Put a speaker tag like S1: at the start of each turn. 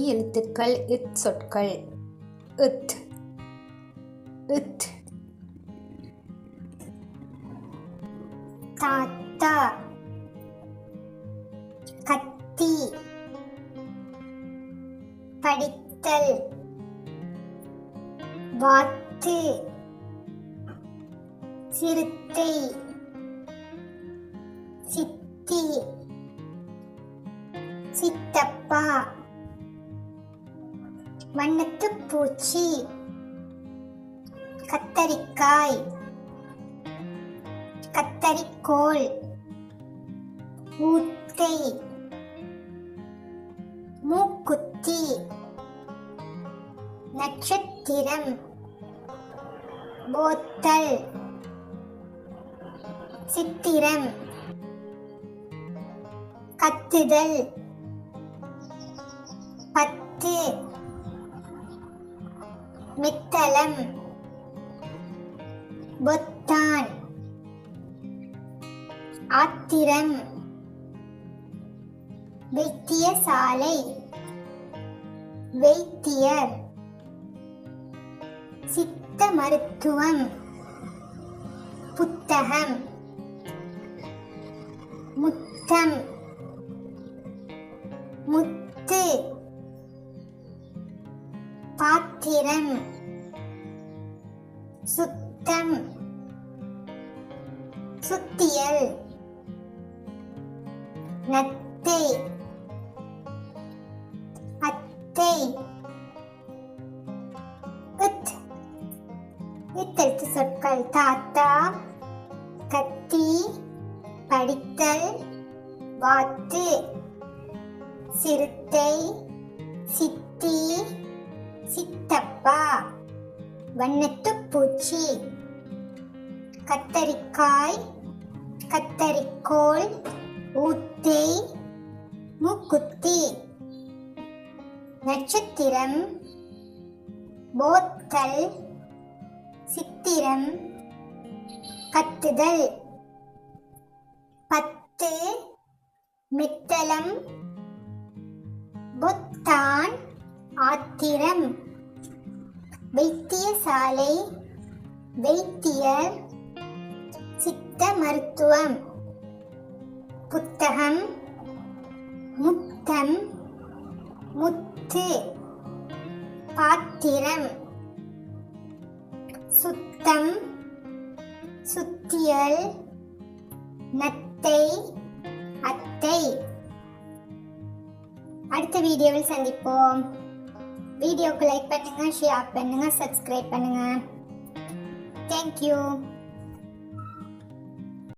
S1: எழுத்துக்கள் இத் சொற்கள். இத். இத்.
S2: தாத்தா. கத்தி. படித்தல். வாத்து. சிறுத்தை. சித்தி. சித்தப்பா. வண்ணத்து பூச்சி. கத்தரிக்காய். கத்தரிக்கோல். ஊத்தை. மூக்குத்தி. நட்சத்திரம். போத்தல். சித்திரம். கத்துதல். மித்தளம். பொத்தான். ஆத்திரம். வைத்தியசாலை வைத்தியர். சித்த மருத்துவம். புத்தகம். முத்தம். பாத்திரம் சுத்தம். சுத்தியல். நத்தை. அத்தை. இத் இத்தெழுத்து சொற்கள் தாத்தா கத்தி படித்தல் வாத்து. சிறுத்தை சித்தி சித்தப்பா வண்ணத்து பூச்சி கத்தரிக்காய் கத்தரிக்கோல் ஊத்தை மூக்குத்தி நட்சத்திரம் போத்தல் சித்திரம் கத்துதல் பத்து மித்தளம் பொத்தான் ஆத்திரம். வைத்தியசாலை வைத்தியர் சித்த மருத்துவம். புத்தகம் முத்தம் முத்து. பாத்திரம். சுத்தம் சுத்தியல் நத்தை அத்தை. அடுத்த வீடியோவில் சந்திப்போம். வீடியோக்கு லைக் பண்ணுங்கள் ஷேர் பண்ணுங்கள் சப்ஸ்கிரைப் பண்ணுங்கள் தேங்க்யூ